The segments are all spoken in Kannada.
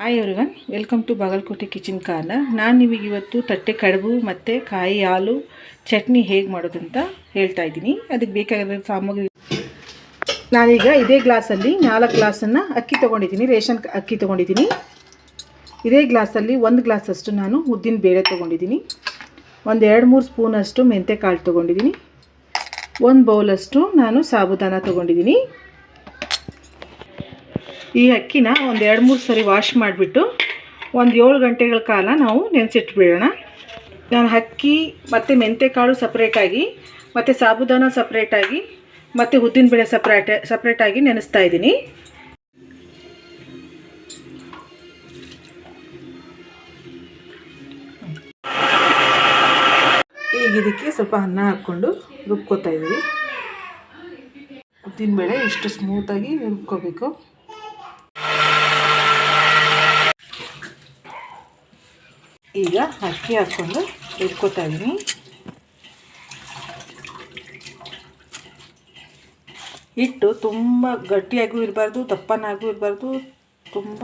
Hi everyone welcome to Bagalkote kitchen corner ನಾನು ನಿಮಗೆ ಇವತ್ತು ತಟ್ಟೆ ಕಡುಬು ಮತ್ತು ಕಾಯಿ ಹಾಲು, ಚಟ್ನಿ ಹೇಗೆ ಮಾಡೋದು ಅಂತ ಹೇಳ್ತಾ ಇದ್ದೀನಿ. ಅದಕ್ಕೆ ಬೇಕಾಗಿರೋ ಸಾಮಗ್ರಿ ನಾನೀಗ ಇದೇ ಗ್ಲಾಸಲ್ಲಿ ನಾಲ್ಕು ಗ್ಲಾಸನ್ನು ಅಕ್ಕಿ ತೊಗೊಂಡಿದ್ದೀನಿ, ರೇಷನ್ ಅಕ್ಕಿ ತೊಗೊಂಡಿದ್ದೀನಿ. ಇದೇ ಗ್ಲಾಸಲ್ಲಿ ಒಂದು ಗ್ಲಾಸಷ್ಟು ನಾನು ಉದ್ದಿನ ಬೇಳೆ ತೊಗೊಂಡಿದ್ದೀನಿ. ಒಂದು ಎರಡು ಮೂರು ಸ್ಪೂನಷ್ಟು ಮೆಂತ್ಯಕಾಳು ತೊಗೊಂಡಿದ್ದೀನಿ. ಒಂದು ಬೌಲಷ್ಟು ನಾನು ಸಾಬುದಾನ ತೊಗೊಂಡಿದ್ದೀನಿ. ಈ ಅಕ್ಕಿನ ಒಂದು ಎರಡು ಮೂರು ಸರಿ ವಾಶ್ ಮಾಡಿಬಿಟ್ಟು ಒಂದು ಏಳು ಗಂಟೆಗಳ ಕಾಲ ನಾವು ನೆನೆಸಿಟ್ಬಿಡೋಣ. ನಾನು ಅಕ್ಕಿ ಮತ್ತು ಮೆಂತೆಕಾಳು ಸಪ್ರೇಟಾಗಿ ಮತ್ತು ಸಾಬುದಾನ ಸಪ್ರೇಟಾಗಿ ಮತ್ತು ಉದ್ದಿನಬೇಳೆ ಸಪ್ರೇಟ್ ಸಪ್ರೇಟಾಗಿ ನೆನೆಸ್ತಾ ಇದ್ದೀನಿ. ಈಗ ಇದಕ್ಕೆ ಸ್ವಲ್ಪ ಅನ್ನ ಹಾಕ್ಕೊಂಡು ರುಬ್ಕೋತಾ ಇದ್ದೀವಿ. ಉದ್ದಿನಬೇಳೆ ಇಷ್ಟು ಸ್ಮೂತಾಗಿ ರುಬ್ಕೋಬೇಕು. ಈಗ ಅಕ್ಕಿ ಹಾಕ್ಕೊಂಡು ಇಟ್ಕೋತಾ ಇದ್ದೀನಿ ಹಿಟ್ಟು ತುಂಬ ಗಟ್ಟಿಯಾಗೂ ಇರಬಾರ್ದು, ದಪ್ಪನಾಗೂ ಇರಬಾರ್ದು, ತುಂಬ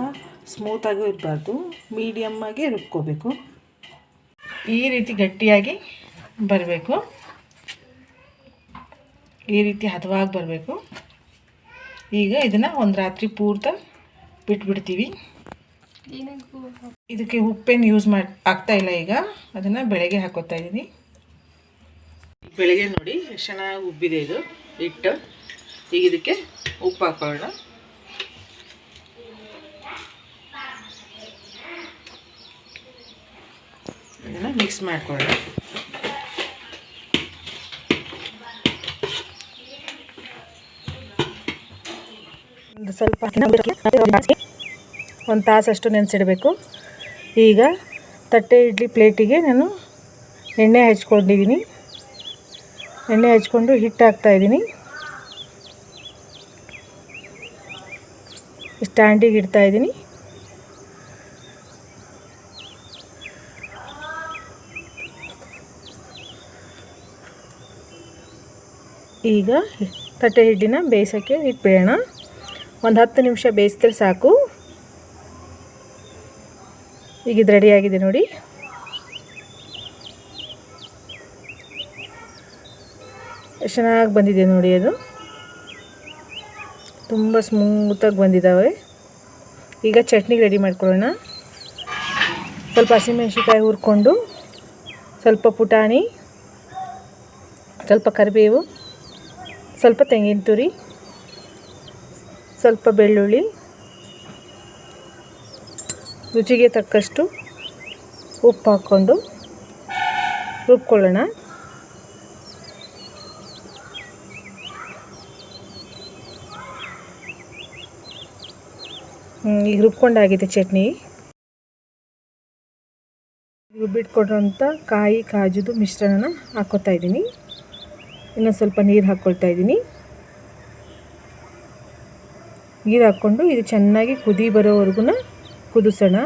ಸ್ಮೂತಾಗೂ ಇರಬಾರ್ದು. ಮೀಡಿಯಮ್ಮಾಗಿ ರುಬ್ಕೋಬೇಕು. ಈ ರೀತಿ ಗಟ್ಟಿಯಾಗಿ ಬರಬೇಕು. ಈ ರೀತಿ ಹದವಾಗಿ ಬರಬೇಕು. ಈಗ ಇದನ್ನು ಒಂದು ರಾತ್ರಿ ಪೂರ್ತ ಬಿಟ್ಬಿಡ್ತೀವಿ. ಇದಕ್ಕೆ ಉಪ್ಪೇನು ಯೂಸ್ ಮಾಡಿ ಆಗ್ತಾ ಇಲ್ಲ ಈಗ. ಅದನ್ನು ಬೆಳಗ್ಗೆ ಹಾಕೋತಾ ಇದ್ದೀನಿ ಬೆಳಗ್ಗೆ ನೋಡಿ ಎಷ್ಟು ಚೆನ್ನಾಗಿ ಉಬ್ಬಿದೆ ಇದು ಹಿಟ್ಟು. ಈಗ ಇದಕ್ಕೆ ಉಪ್ಪು ಹಾಕೋಣ ಇದನ್ನು ಮಿಕ್ಸ್ ಮಾಡ್ಕೊಳ್ಳೋಣ. ಒಂದು ಸ್ವಲ್ಪ ಒಂದು ತಾಸಷ್ಟು ನೆನೆಸಿಡಬೇಕು. ಈಗ ತಟ್ಟೆ ಇಡ್ಲಿ ಪ್ಲೇಟಿಗೆ ನಾನು ಎಣ್ಣೆ ಹಚ್ಕೊಂಡಿದ್ದೀನಿ. ಎಣ್ಣೆ ಹಚ್ಕೊಂಡು ಹಿಟ್ಟು ಹಾಕ್ತಾಯಿದ್ದೀನಿ ಸ್ಟ್ಯಾಂಡಿಗೆ ಇಡ್ತಾಯಿದ್ದೀನಿ ಈಗ ತಟ್ಟೆ ಹಿಡ್ಡಿನ ಬೇಯಿಸೋಕ್ಕೆ ಇಟ್ಬಿಡೋಣ. ಒಂದು ಹತ್ತು ನಿಮಿಷ ಬೇಯಿಸಿದ್ರೆ ಸಾಕು. ಈಗ ಇದು ರೆಡಿಯಾಗಿದೆ ನೋಡಿ. ಎಷ್ಟು ಚೆನ್ನಾಗಿ ಬಂದಿದೆ ನೋಡಿ ಅದು. ತುಂಬ ಸ್ಮೂತಾಗಿ ಬಂದಿದ್ದಾವೆ ಈಗ ಚಟ್ನಿಗೆ ರೆಡಿ ಮಾಡ್ಕೊಳ್ಳೋಣ. ಸ್ವಲ್ಪ ಹಸಿಮೆಣ್ಸಿಕಾಯಿ ಹುರ್ಕೊಂಡು ಸ್ವಲ್ಪ ಪುಟಾಣಿ, ಸ್ವಲ್ಪ ಕರಿಬೇವು, ಸ್ವಲ್ಪ ತೆಂಗಿನ ತುರಿ, ಸ್ವಲ್ಪ ಬೆಳ್ಳುಳ್ಳಿ ರುಚಿಗೆ ತಕ್ಕಷ್ಟು ಉಪ್ಪು ಹಾಕ್ಕೊಂಡು ರುಬ್ಕೊಳ್ಳೋಣ. ಈಗ ರುಬ್ಕೊಂಡಾಗಿದೆ ಚಟ್ನಿ. ರುಬ್ಬಿಟ್ಕೊಡೋಂಥ ಕಾಯಿ ಕಾಜುದು ಮಿಶ್ರಣನ ಹಾಕ್ಕೊತಾ ಇದ್ದೀನಿ. ಇನ್ನೊಂದು ಸ್ವಲ್ಪ ನೀರು ಹಾಕ್ಕೊಳ್ತಾ ಇದ್ದೀನಿ. ನೀರು ಹಾಕ್ಕೊಂಡು ಇದು ಚೆನ್ನಾಗಿ ಕುದಿ ಬರೋವರೆಗೂ ಕುದಿಸೋಣ.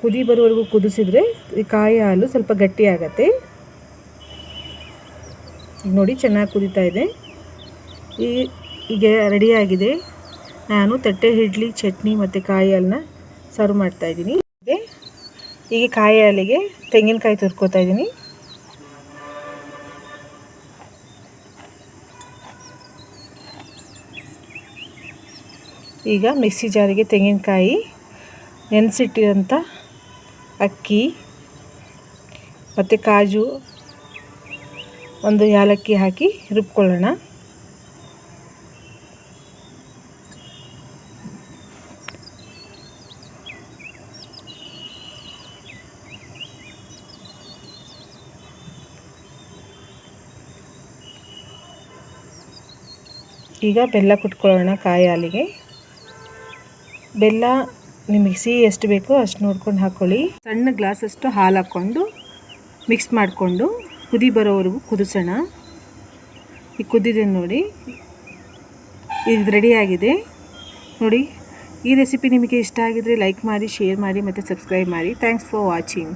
ಕುದಿ ಬರೋವರೆಗೂ ಕುದಿಸಿದ್ರೆ ಈ ಕಾಯಿ ಹಾಲು ಸ್ವಲ್ಪ ಗಟ್ಟಿ ಆಗತ್ತೆ. ನೋಡಿ ಚೆನ್ನಾಗಿ ಕುದೀತಾ ಇದೆ. ಈ ಈಗ ರೆಡಿಯಾಗಿದೆ ನಾನು ತಟ್ಟೆ, ಇಡ್ಲಿ, ಚಟ್ನಿ ಮತ್ತು ಕಾಯಿ ಹಾಲನ್ನ ಸರ್ವ್ ಮಾಡ್ತಾ ಇದ್ದೀನಿ. ಈಗ ಕಾಯಿ ಹಾಲಿಗೆ ತೆಂಗಿನಕಾಯಿ ತುರ್ಕೋತಾ ಇದ್ದೀನಿ. ಈಗ ಮಿಕ್ಸಿ ಜಾರಿಗೆ ತೆಂಗಿನಕಾಯಿ ನೆನೆಸಿಟ್ಟಿರೋಂಥ ಅಕ್ಕಿ ಮತ್ತು ಕಾಜು ಒಂದು ಯಾಲಕ್ಕಿ ಹಾಕಿ ರುಬ್ಕೊಳ್ಳೋಣ. ಈಗ ಬೆಲ್ಲ ಕುಟ್ಕೊಳ್ಳೋಣ ಕಾಯಿ ಹಾಲಿಗೆ. ಬೆಲ್ಲ ನಿಮಗೆ ಸಿಹಿ ಎಷ್ಟು ಬೇಕೋ ಅಷ್ಟು ನೋಡ್ಕೊಂಡು ಹಾಕ್ಕೊಳ್ಳಿ ಸಣ್ಣ ಗ್ಲಾಸಷ್ಟು ಹಾಲು ಹಾಕ್ಕೊಂಡು ಮಿಕ್ಸ್ ಮಾಡಿಕೊಂಡು ಕುದಿ ಬರೋವರೆಗೂ ಕುದಿಸೋಣ. ಈ ಕುದಿದೆ ನೋಡಿ. ಇದು ರೆಡಿಯಾಗಿದೆ ನೋಡಿ, ಈ ರೆಸಿಪಿ ನಿಮಗೆ ಇಷ್ಟ ಆಗಿದರೆ ಲೈಕ್ ಮಾಡಿ ಶೇರ್ ಮಾಡಿ ಮತ್ತು ಸಬ್ಸ್ಕ್ರೈಬ್ ಮಾಡಿ. Thanks for watching